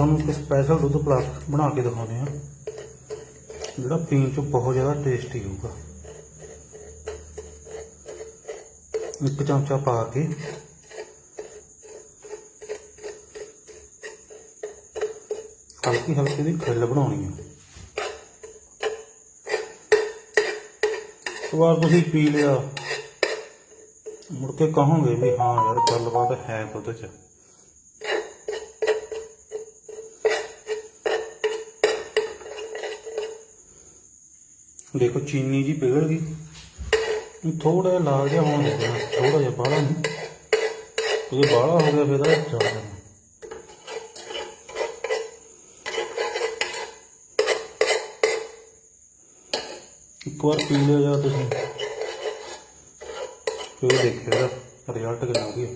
ਤੁਹਾਨੂੰ ਇੱਕ ਸਪੈਸ਼ਲ ਦੁੱਧ ਪਲਾ ਬਣਾ ਕੇ ਦਿਖਾਉਂਦੇ ਆ ਜਿਹੜਾ ਪੀਣ ਚ ਬਹੁਤ ਜ਼ਿਆਦਾ ਟੇਸਟੀ ਹੋਊਗਾ। ਇੱਕ ਚਮਚਾ ਪਾ ਕੇ। ਹਲਕੀ ਹਲਕੀ ਦੀ ਖਿੱਲ ਬਣਾਉਣੀ ਆ ਉਸ ਤੋਂ ਤੁਸੀਂ ਪੀ ਲਿਆ। ਮੁੜ ਕੇ ਕਹੋਗੇ ਵੀ ਹਾਂ ਯਾਰ, ਗੱਲਬਾਤ ਹੈ ਦੁੱਧ 'ਚ। ਦੇਖੋ ਚੀਨੀ ਜੀ ਪਿਘਲ ਗਈ। ਥੋੜਾ ਜਿਹਾ ਲਾਲ ਜਿਹਾ ਹੋਣ ਦੇਣਾ ਥੋੜਾ ਜਿਹਾ ਬਾਹਲਾ ਨਹੀਂ। ਕਿਉਂਕਿ ਬਾਹਲਾ ਹੋ ਗਿਆ ਫਿਰ ਤਾਂ ਚੱਲ ਜਾਣਾ ਇੱਕ ਵਾਰ ਪੀ ਲਿਆ ਜਾਂ ਤੁਸੀਂ। ਫਿਰ ਦੇਖਿਓ ਇਹਦਾ ਰਿਜ਼ਲਟ ਕਿੰਨਾ ਵਧੀਆ।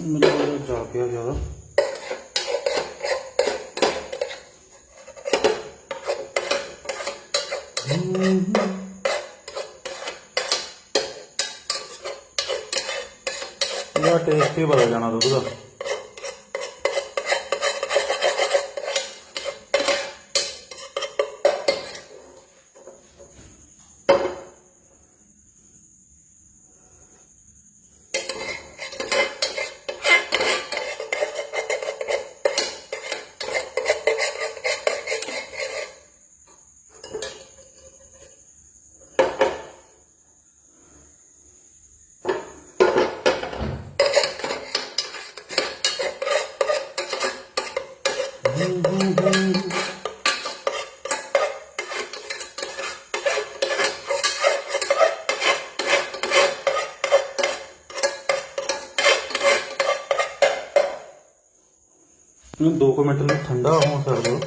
ਮੈਨੂੰ ਲੱਗਦਾ ਜਾ ਪਿਆ ਜ਼ਿਆਦਾ ਇਹਦਾ ਟੇਸਟ ਹੀ ਬਦਲ ਜਾਣਾ ਦੁੱਧ ਇਹਨੂੰ 2 ਮਿੰਟ ਲਈ ਠੰਡਾ ਹੋਣ ਛੱਡ ਦਿਓ।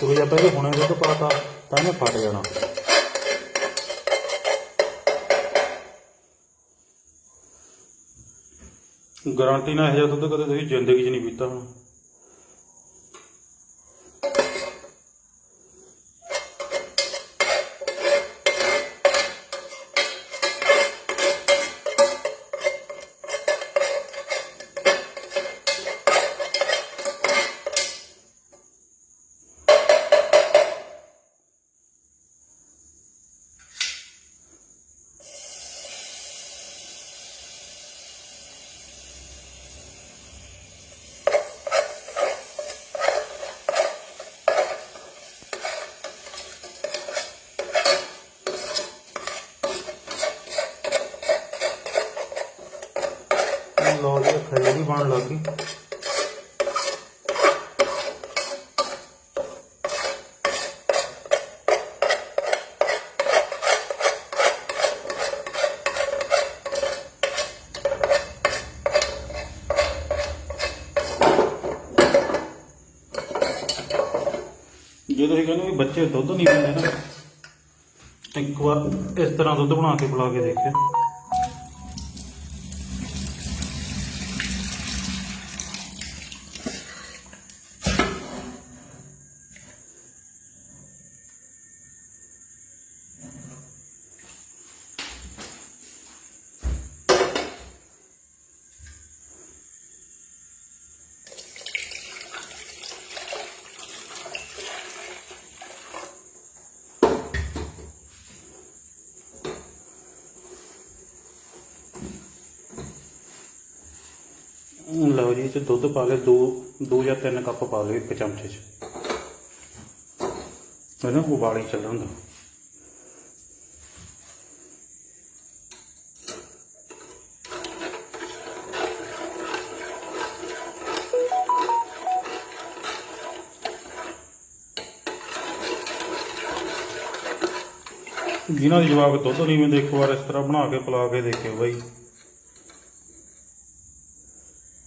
ਤੇ ਆਪਾਂ ਇਹ ਹੁਣੇ ਦੁੱਧ ਪਾਤਾ, ਤਾਂ ਇਹਨੇ ਫਟ ਜਾਣਾ। ਗਾਰੰਟੀ ਨਾਲ ਇਹ ਜਿਹਾ ਦੁੱਧ ਕਦੇ ਤੁਸੀਂ ਜ਼ਿੰਦਗੀ 'ਚ ਨਹੀਂ ਪੀਤਾ ਹੋਣਾ। ਲੋ ਜੀ ਖੱਲੇ ਵੀ ਬਣ ਲੱਗ ਗਈ ਜੇ ਤੁਸੀਂ ਕਹਿੰਦੇ ਵੀ ਬੱਚੇ ਦੁੱਧ ਨਹੀਂ ਪੀਂਦੇ ਨਾ ਇੱਕ ਵਾਰ ਇਸ ਤਰ੍ਹਾਂ ਦੁੱਧ ਬਣਾ ਕੇ ਪਿਲਾ ਕੇ ਦੇਖਿਓ ਲਓ ਜੀ, ਇਹ 'ਚ ਦੁੱਧ ਪਾ ਲਿਆ ਦੋ ਦੋ ਜਾਂ ਤਿੰਨ ਕੱਪ ਪਾ ਲਿਓ ਇੱਕ ਚਮਚੇ 'ਚ। ਇਹਨੂੰ ਉਬਾਲੀ ਚੱਲਣ ਦਿਓ। ਜਿਨ੍ਹਾਂ ਦੇ ਜਵਾਬ ਦੁੱਧ ਨਹੀਂ ਮਿਲਦੇ ਇੱਕ ਵਾਰ ਇਸ ਤਰ੍ਹਾਂ ਬਣਾ ਕੇ ਪਿਲਾ ਕੇ ਦੇਖਿਓ ਬਾਈ।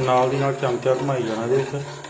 ਨਾਲ ਦੀ ਨਾਲ ਚਮਚਾ ਘੁਮਾਈ ਜਾਣਾ ਇਹਦੇ ਵਿੱਚ।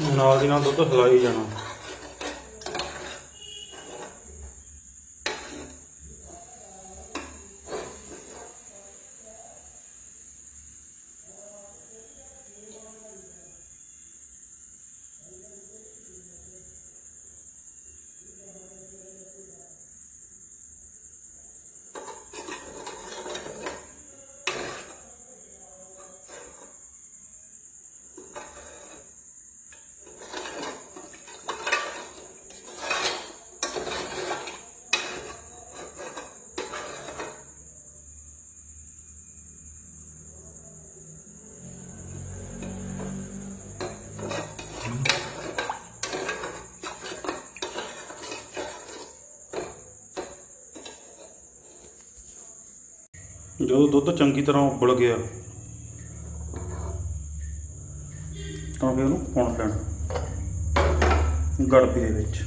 ਨਾਲ ਦੀ ਨਾਲ ਦੁੱਧ ਹਿਲਾਈ ਜਾਣਾ। ਜਦੋਂ ਦੁੱਧ ਚੰਗੀ ਤਰ੍ਹਾਂ ਉਬਲ ਗਿਆ, ਤਾਂ ਫਿਰ ਉਹਨੂੰ ਪੁਣ ਲੈਣਾ, ਗੜਬੀ ਦੇ ਵਿੱਚ।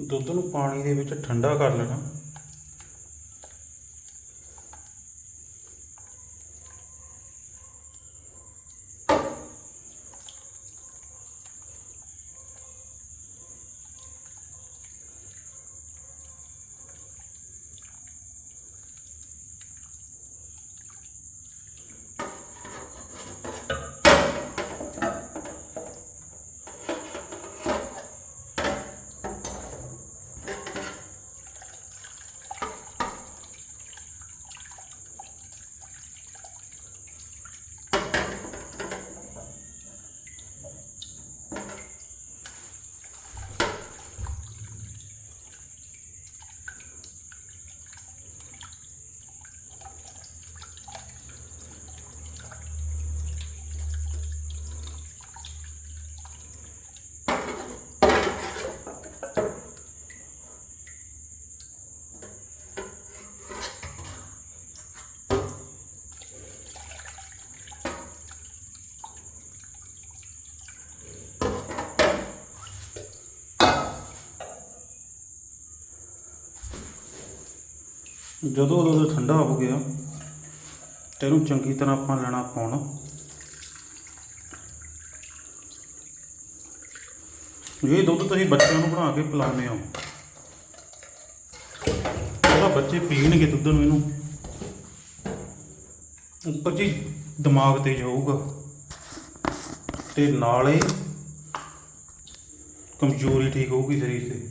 ਦੁੱਧ ਨੂੰ ਪਾਣੀ ਦੇ ਵਿੱਚ ਠੰਡਾ ਕਰ ਲੈਣਾ। ਜਦੋਂ ਦੁੱਧ ਠੰਡਾ ਹੋ ਗਿਆ ਤੇ ਇਹਨੂੰ ਚੰਗੀ ਤਰ੍ਹਾਂ ਆਪਾਂ ਲੈਣਾ ਪਾਉਣਾ। ਇਹ ਦੁੱਧ ਤੁਸੀਂ ਬੱਚਿਆਂ ਨੂੰ ਬਣਾ ਕੇ ਪਿਲਾਉਂਦੇ ਹੋ। ਉਹਦਾ ਬੱਚੇ ਪੀਣਗੇ ਦੁੱਧ ਨੂੰ ਇਹਨੂੰ। ਉੱਪਰ ਜੀ ਦਿਮਾਗ ਤੇਜ਼ ਹੋਊਗਾ। ਤੇ ਨਾਲੇ ਕਮਜ਼ੋਰੀ ਠੀਕ ਹੋਊਗੀ ਸਰੀਰ ਤੇ।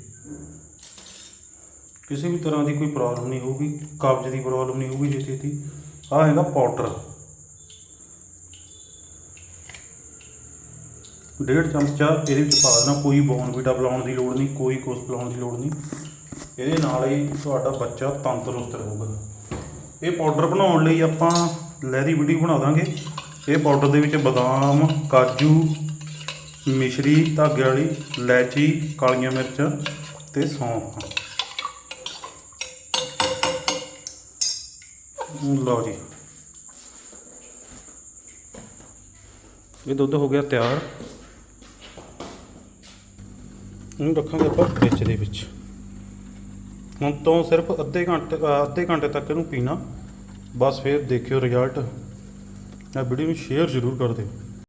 ਕਿਸੇ ਵੀ ਤਰ੍ਹਾਂ ਦੀ ਕੋਈ ਪ੍ਰੋਬਲਮ ਨਹੀਂ ਹੋਊਗੀ ਕਬਜ਼ ਦੀ ਪ੍ਰੋਬਲਮ ਨਹੀਂ ਹੋਊਗੀ ਜੇ ਤੇ ਆ ਹੈਗਾ ਪਾਊਡਰ ਡੇਢ ਚਮਚਾ ਇਹਦੇ ਵਿੱਚ ਪਾ ਦੇਣਾ, ਕੋਈ ਬੋਨਵੀਟਾ ਪਿਲਾਉਣ ਦੀ ਲੋੜ ਨਹੀਂ, ਕੋਈ ਕੁਛ ਪਿਲਾਉਣ ਦੀ ਲੋੜ ਨਹੀਂ। ਇਹਦੇ ਨਾਲ ਹੀ ਤੁਹਾਡਾ ਬੱਚਾ ਤੰਦਰੁਸਤ ਰਹੂਗਾ। ਇਹ ਪਾਊਡਰ ਬਣਾਉਣ ਲਈ ਆਪਾਂ ਲਹਿਰੀ ਵੀਡੀਓ ਬਣਾ ਦਾਂਗੇ। ਇਹ ਪਾਊਡਰ ਦੇ ਵਿੱਚ ਬਦਾਮ, ਕਾਜੂ, ਮਿਸ਼ਰੀ, ਧਾਗੇ ਵਾਲੀ, ਇਲਾਇਚੀ, ਕਾਲੀਆਂ ਮਿਰਚਾਂ ਤੇ ਸੌਂਫ। ਲਓ ਜੀ। ਇਹ ਦੁੱਧ ਹੋ ਗਿਆ ਤਿਆਰ। ਇਹਨੂੰ ਰੱਖਾਂਗੇ ਆਪਾਂ ਫ੍ਰਿਜ ਦੇ ਵਿੱਚ। ਹੁਣ ਤੋਂ ਸਿਰਫ ਅੱਧੇ ਘੰਟੇ ਅੱਧੇ ਘੰਟੇ ਤੱਕ ਇਹਨੂੰ ਪੀਣਾ। ਬਸ ਫਿਰ ਦੇਖਿਓ ਰਿਜ਼ਲਟ ਇਹ ਵੀਡੀਓ ਨੂੰ ਸ਼ੇਅਰ ਜ਼ਰੂਰ ਕਰ ਦਿਓ।